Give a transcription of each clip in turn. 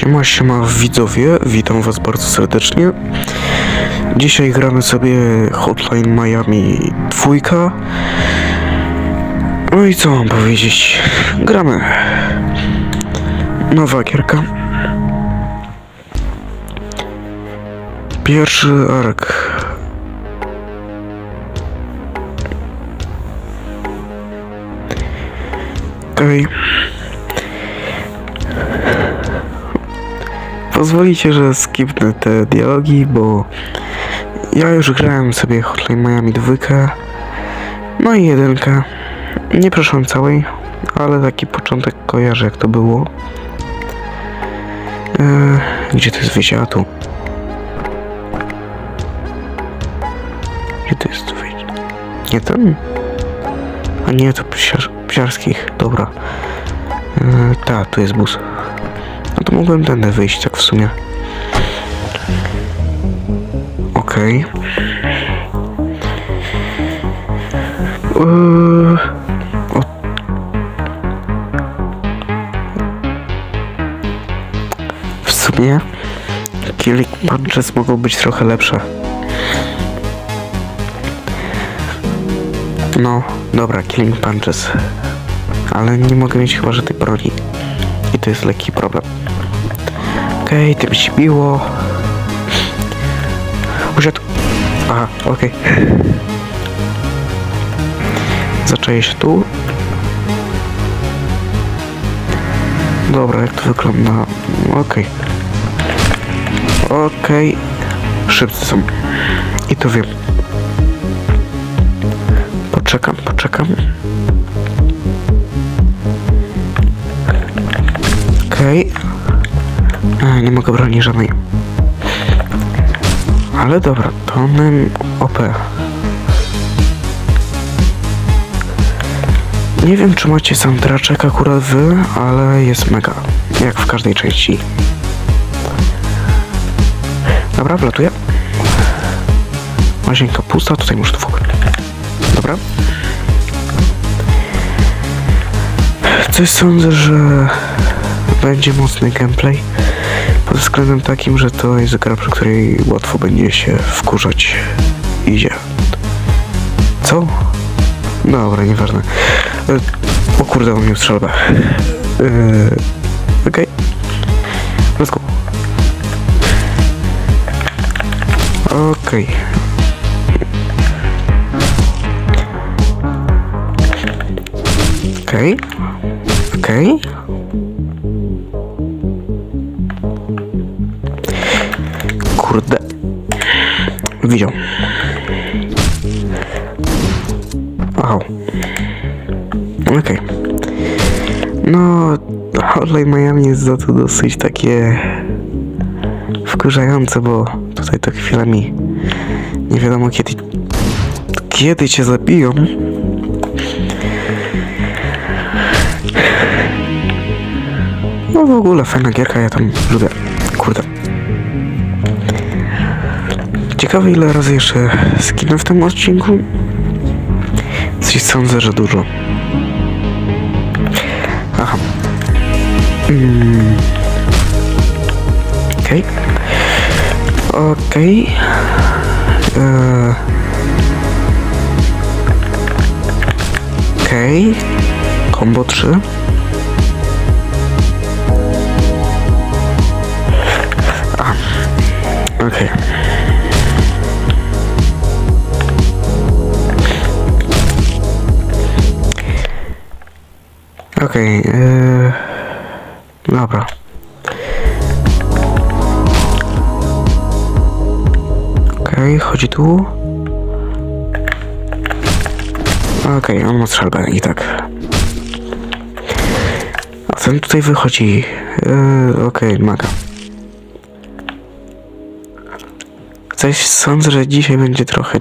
Siema, siema widzowie, witam was bardzo serdecznie. Dzisiaj gramy sobie Hotline Miami 2. No i co mam powiedzieć? Gramy. Nowa gierka. Pierwszy ark. Okej. Pozwolicie, że skipnę te dialogi, bo ja już grałem sobie Hotline Miami 2, no i jedynkę. Nie przeszłem całej, ale taki początek kojarzę jak to było. Eee, gdzie to jest wyjście? Tu. Gdzie to jest wyjście? Nie ten? A nie, to psiar, psiarskich. Dobra. Eee, ta, tu jest bus. To mogłem tędy wyjść, tak w sumie. Okej. Eee, o. W sumie Killing Punches mogą być trochę lepsze. No, dobra, Killing Punches. Ale nie mogę mieć chyba, że tej broni. I to jest lekki problem. Okej, tym się biło. Usiadł. Aha, okej. Zaczaję się tu. Dobra, jak to wygląda? Okej. Okej. Szybcy są. I to wiem. Poczekam, poczekam. Okej. Okay. Nie mogę broni żadnej. Ale dobra, tonem OP. Nie wiem, czy macie soundtraczek akurat wy, ale jest mega. Jak w każdej części. Dobra, wlatuję. Łazienka pusta, tutaj muszę to wchodzić. Dobra. Coś sądzę, że będzie mocny gameplay. Pod względem takim, że to jest gra, przy której łatwo będzie się wkurzać. Idzie. Co? Dobra, nieważne. E, O kurde, on miał strzelbę. Yy, Okej. Okay. Let's go. Okej. Okej. Okej. Kurde. Widział. Wow. Okej. No, Hotline Miami jest za to dosyć takie wkurzające, bo tutaj to chwilami nie wiadomo kiedy kiedy cię zabiją. No w ogóle fajna gierka, ja tam lubię. Kurde. Ciekawe ile razy jeszcze skinę w tym odcinku. Coś sądzę, że dużo. Aha. Mm. Okej. Okay. Okej. Okay. Eee. Okej. Okay. Combo 3. Okej, okay, yy... dobra. Okej, okay, chodzi tu. Okej, okay, on ma strzelbę i tak. A ten tutaj wychodzi. Yy, Okej, okay, maga. Coś sądzę, że dzisiaj będzie trochę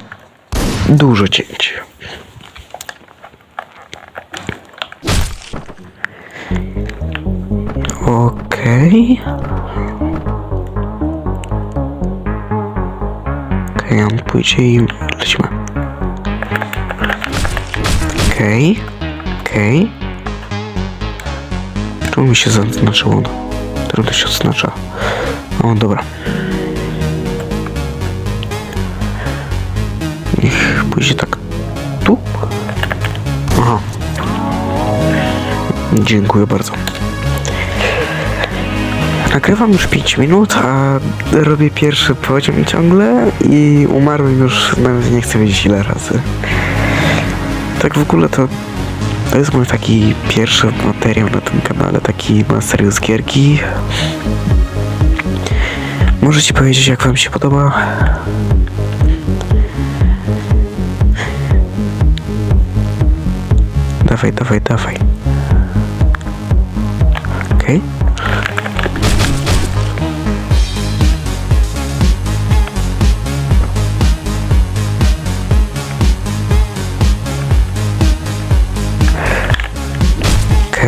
dużo cięć. Okej. Okej, on pójdzie i lecimy. Okej. Okej. Czemu mi się zaznaczyło? którym to się oznacza. O, dobra. Niech pójdzie tak tu. Aha. Dziękuję bardzo. Nagrywam już 5 minut, a robię pierwszy poziom ciągle i umarłem już nawet nie chcę wiedzieć ile razy. Tak w ogóle to to jest mój taki pierwszy materiał na tym kanale, taki na serio z gierki. Możecie powiedzieć jak wam się podoba. Dawaj, dawaj, dawaj.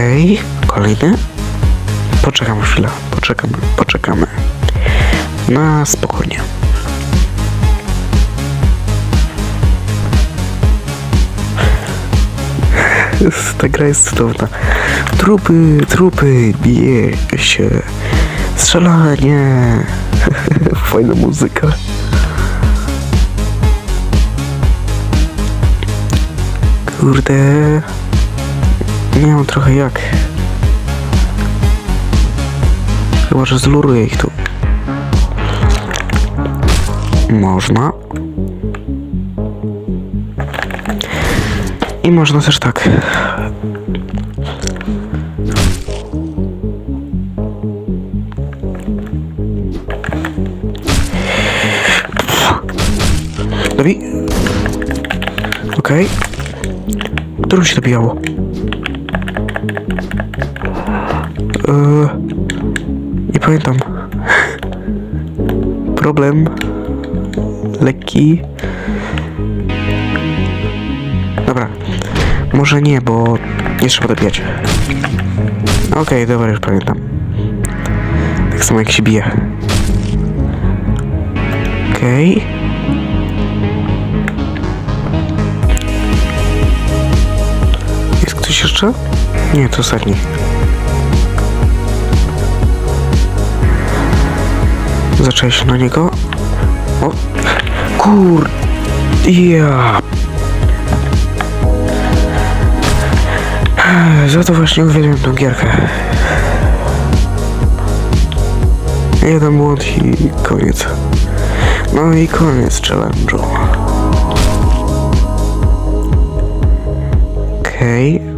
Okej, kolejny. Poczekam chwilę, poczekamy, poczekamy. Na spokojnie. Ta gra jest cudowna. Trupy, trupy, bije się. Strzelanie. Fajna muzyka. Kurde. Nie mam trochę jak. Chyba, że zluruję ich tu. Można. I można też tak. Dobi. Okej. Którą się dobijało? Eee, nie pamiętam. Problem. Lekki. Dobra. Może nie, bo nie trzeba dobijać. Okej, dobra, już pamiętam. Tak samo jak się bije. Okej. Jest ktoś jeszcze? Nie, to ostatni. Zacząłeś się na niego. O! Kur... Ja... Za to właśnie uwielbiam tą gierkę. Jeden błąd i koniec. No i koniec challenge'u. Okej.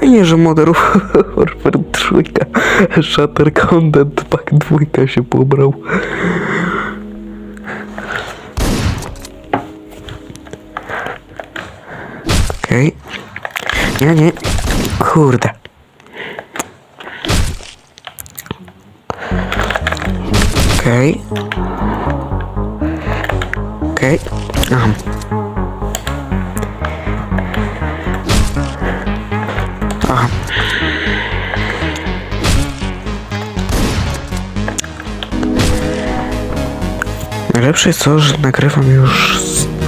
Fajnie, że Modern Warfare 3 Shutter Content Pack 2 się pobrał. Okej. Nie, nie. Kurde. Okej. Okej. Aha. Aha. Najlepsze jest to, że nagrywam już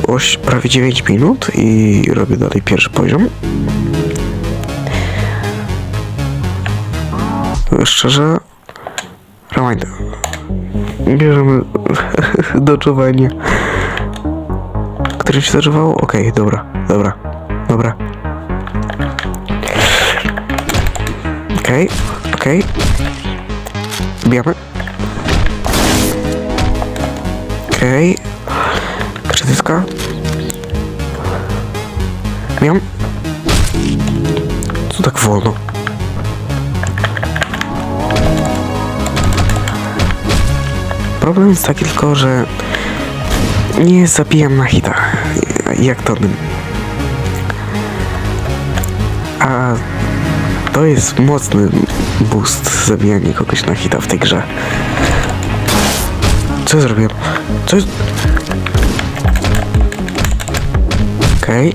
oś, prawie 9 minut i robię dalej pierwszy poziom. Szczerze, reminder. Bierzemy doczowanie. Którym się zaczowało? Okej, dobra, dobra, dobra. Okej, okej. Bijamy. Okej. Kredytka. Bijam. Co tak wolno? Problem jest taki tylko, że nie zabijam na hita, jak Tonym. A to jest mocny boost zabijanie kogoś na hita w tej grze. Co zrobiłem? Co jest... Okej.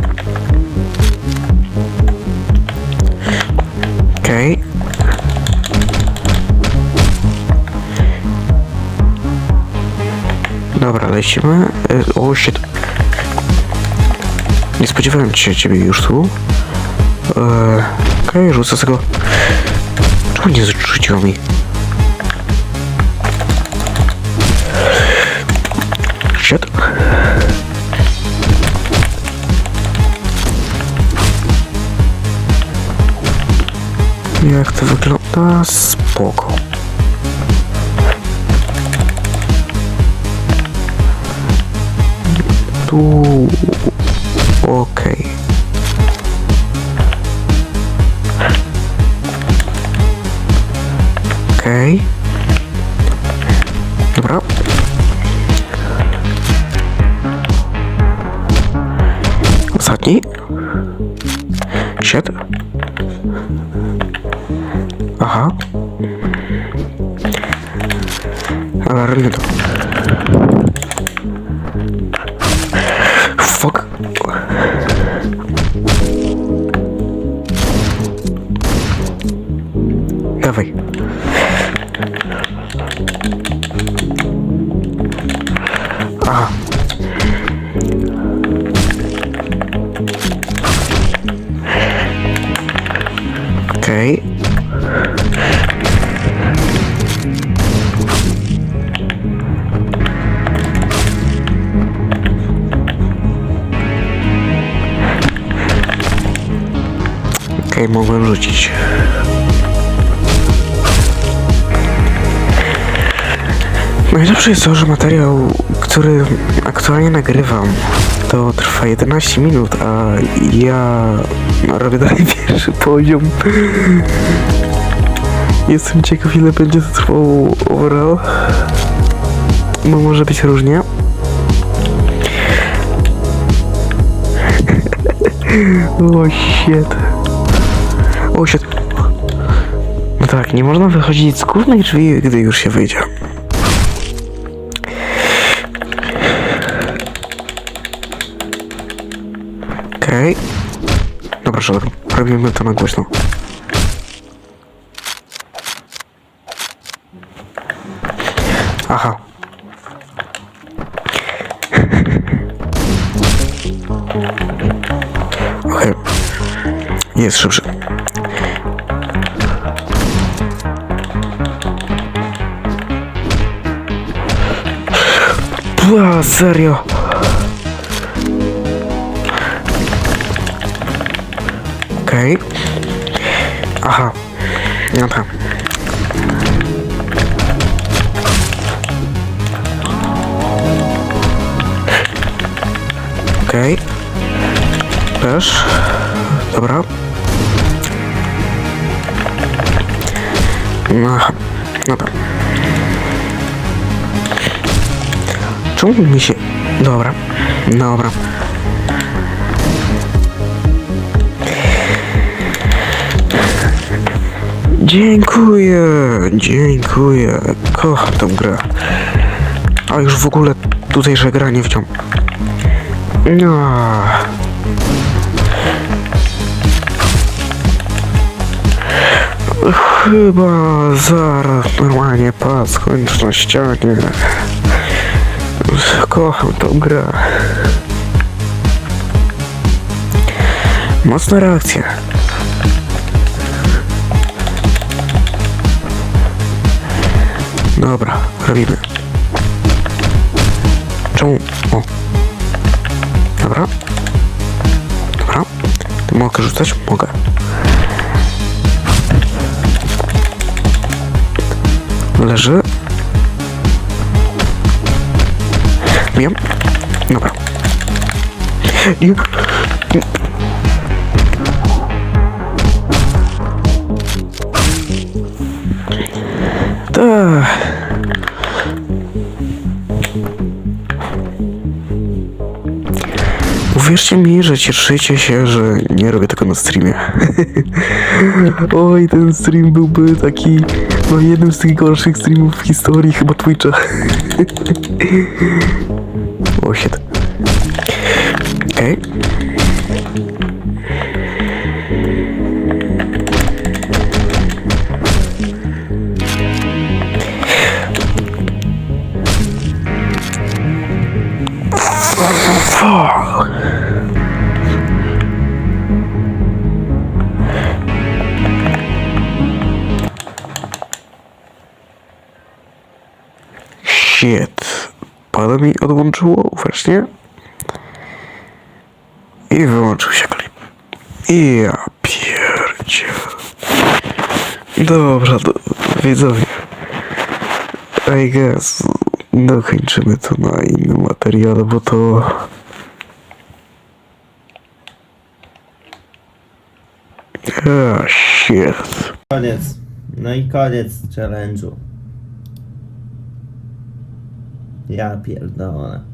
Okej. Dobra, lecimy. Y, O, shit. Nie spodziewałem się ciebie już tu. Eee, Okej, rzucę z tego Czemu nie zrzuciło mi? Jak to wygląda? Spoko. Tu... Okej. Okej. Dobra. Ostatni. Shit. Aha. Alarmy Okej. Okej, mogłem rzucić. Najlepsze jest to, że materiał, który aktualnie nagrywam, to trwa 11 minut, a ja robię dalej pierwszy poziom. Jestem ciekaw, ile będzie to trwało overall. Bo może być różnie. O shit. O shit. No tak, nie można wychodzić z głównych drzwi, gdy już się wyjdzie. Dobra, że robimy to na głośno. Aha. Okej. Jest szybszy. Bła, serio. Okej. Aha. No tak. Okej. Też. Dobra. Aha. dobra. Czemu mi się... Dobra. Dobra. Dziękuję, dziękuję. Kocham tę grę. A już w ogóle tutejże granie w nią. No. Chyba zaraz normalnie pas skończę na ścianie. Kocham tą grę. Mocna reakcja. Dobra, robimy. Czemu? O. Dobra. Dobra. Ty mogę rzucać? Mogę. Leży. Wiem. Dobra. I... Uwierzcie mi, że cieszycie się, że nie robię tego na streamie. Oj, ten stream byłby taki, no jednym z tych gorszych streamów w historii chyba Twitcha. o shit. Okej. Fuck. Właśnie. I wyłączył się klip. I ja pierdzie. Dobra, do, widzowie. I guess dokończymy to na innym materiale, bo to... Ah, shit. Koniec. No i koniec challenge'u. Ja pierdolę.